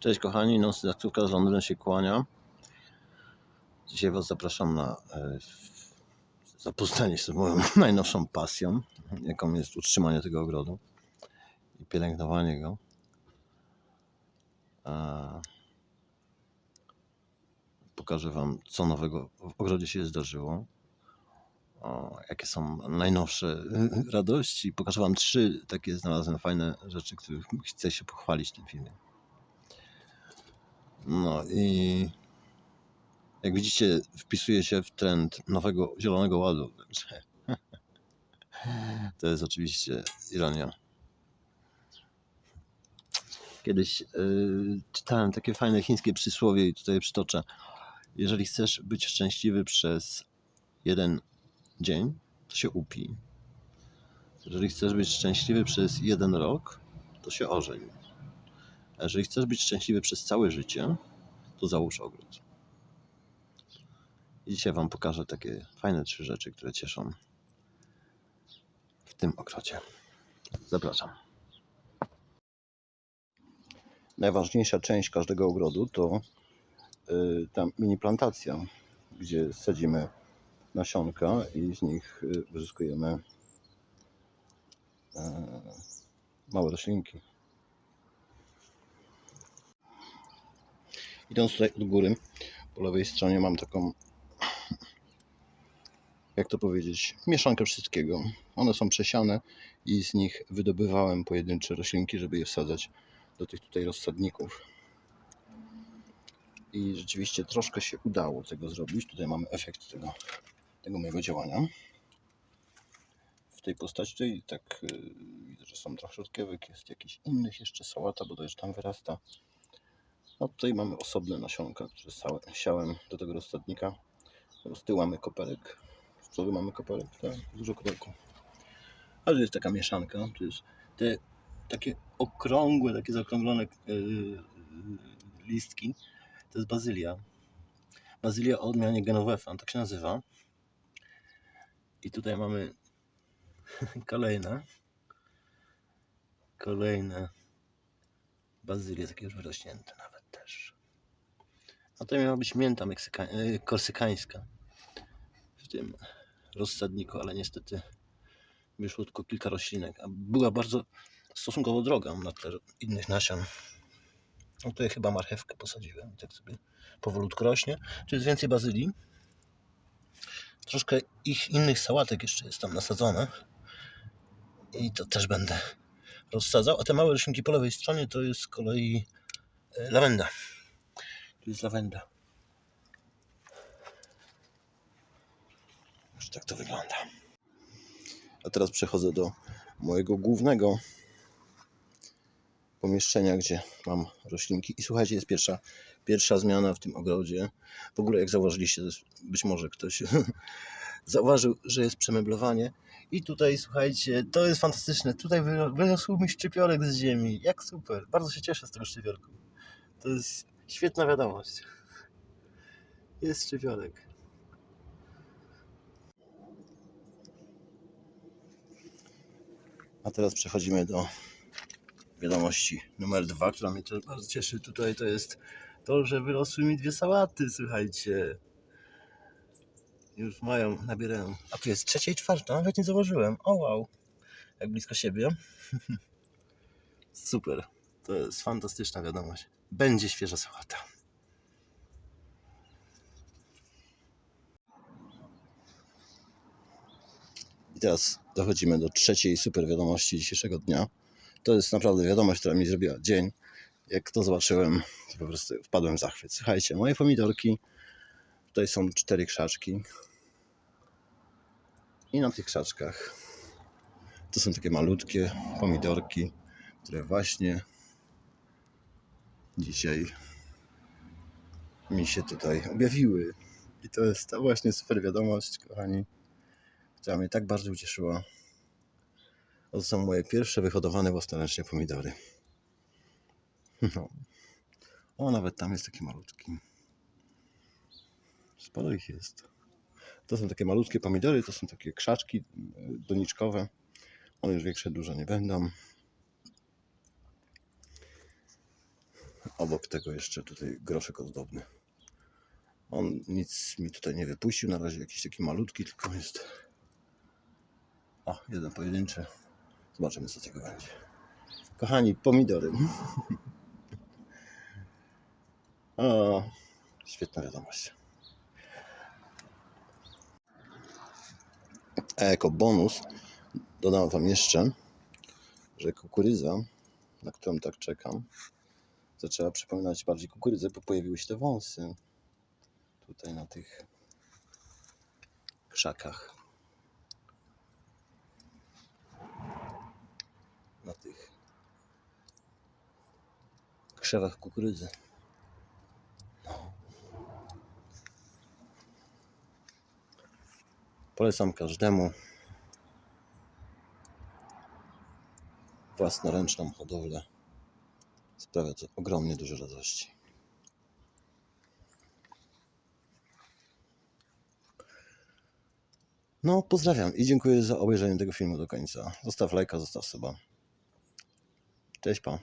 Cześć kochani, noc taksówka z Londynu się kłania. Dzisiaj Was zapraszam na e, zapoznanie się z moją najnowszą pasją, jaką jest utrzymanie tego ogrodu i pielęgnowanie go. E, Pokażę Wam, co nowego w ogrodzie się zdarzyło. O, jakie są najnowsze radości. Pokażę Wam trzy takie znalazłem fajne rzeczy, których chcę się pochwalić w tym filmie. No i jak widzicie, wpisuje się w trend nowego Zielonego Ładu. To jest oczywiście ironia. Kiedyś yy, czytałem takie fajne chińskie przysłowie i tutaj przytoczę. Jeżeli chcesz być szczęśliwy przez jeden dzień, to się upij. Jeżeli chcesz być szczęśliwy przez jeden rok, to się ożeń. Jeżeli chcesz być szczęśliwy przez całe życie, to załóż ogród. I dzisiaj Wam pokażę takie fajne trzy rzeczy, które cieszą w tym ogrodzie. Zapraszam. Najważniejsza część każdego ogrodu to y, ta mini plantacja, gdzie sadzimy nasionka i z nich y, uzyskujemy e, małe roślinki. Idąc tutaj od góry, po lewej stronie mam taką, jak to powiedzieć, mieszankę wszystkiego. One są przesiane i z nich wydobywałem pojedyncze roślinki, żeby je wsadzać do tych tutaj rozsadników. I rzeczywiście troszkę się udało tego zrobić. Tutaj mamy efekt tego, tego mojego działania. W tej postaci tutaj tak yy, widzę, że są środkiewek, jest jakiś innych jeszcze sałata, bo to już tam wyrasta. A tutaj mamy osobne nasionka, które siałem do tego rozsadnika. Z tyłu mamy koperek. Z przodu mamy koperek, tak, dużo koperku. A tu jest taka mieszanka, tu jest te takie okrągłe, takie zaokrąglone yy, listki. To jest bazylia. Bazylia o odmianie Genovefa, tak się nazywa. I tutaj mamy kolejne. Kolejne bazylie, takie już wyrośnięte nawet też. A to miała być mięta e, korsykańska w tym rozsadniku, ale niestety wyszło tylko kilka roślinek, a była bardzo stosunkowo droga na tle innych nasion. No tutaj chyba marchewkę posadziłem, tak sobie powolutku rośnie. Tu jest więcej bazylii. Troszkę ich innych sałatek jeszcze jest tam nasadzone. I to też będę rozsadzał. A te małe roślinki po lewej stronie to jest z kolei lawenda. Tu jest lawenda. Już tak to wygląda. A teraz przechodzę do mojego głównego pomieszczenia, gdzie mam roślinki. I słuchajcie, jest pierwsza, pierwsza zmiana w tym ogrodzie. W ogóle, jak zauważyliście, być może ktoś zauważył, że jest przemeblowanie. I tutaj, słuchajcie, to jest fantastyczne. Tutaj wyro- wyrosł mi szczypiorek z ziemi. Jak super. Bardzo się cieszę z tego szczypiorku. To jest świetna wiadomość. Jest szczypiorek. A teraz przechodzimy do wiadomości numer dwa, która mnie bardzo cieszy. Tutaj to jest to, że wyrosły mi dwie sałaty, słuchajcie. Już mają, nabierają. A tu jest trzecia i czwarta, nawet nie zauważyłem. O wow, jak blisko siebie. Super, to jest fantastyczna wiadomość. Będzie świeża sałata. I teraz dochodzimy do trzeciej super wiadomości dzisiejszego dnia. To jest naprawdę wiadomość, która mi zrobiła dzień. Jak to zobaczyłem, to po prostu wpadłem w zachwyt. Słuchajcie, moje pomidorki. Tutaj są cztery krzaczki. I na tych krzaczkach to są takie malutkie pomidorki, które właśnie dzisiaj mi się tutaj objawiły. I to jest ta właśnie super wiadomość, kochani, która mnie tak bardzo ucieszyła. To są moje pierwsze wyhodowane własnoręcznie pomidory. No. O, nawet tam jest taki malutki. Sporo ich jest. To są takie malutkie pomidory, to są takie krzaczki y, doniczkowe. One już większe, duże nie będą. Obok tego jeszcze tutaj groszek ozdobny. On nic mi tutaj nie wypuścił. Na razie jakiś taki malutki tylko jest. O, jeden pojedynczy. Zobaczymy co z tego będzie. Kochani, pomidory. O, świetna wiadomość. A jako bonus dodam Wam jeszcze, że kukurydza, na którą tak czekam, zaczęła przypominać bardziej kukurydzę, bo pojawiły się te wąsy tutaj na tych krzakach. Na tych krzewach kukurydzy. Polecam każdemu własnoręczną hodowlę. Sprawia to ogromnie dużo radości. No, pozdrawiam i dziękuję za obejrzenie tego filmu do końca. Zostaw lajka, zostaw suba. Cześć, pa.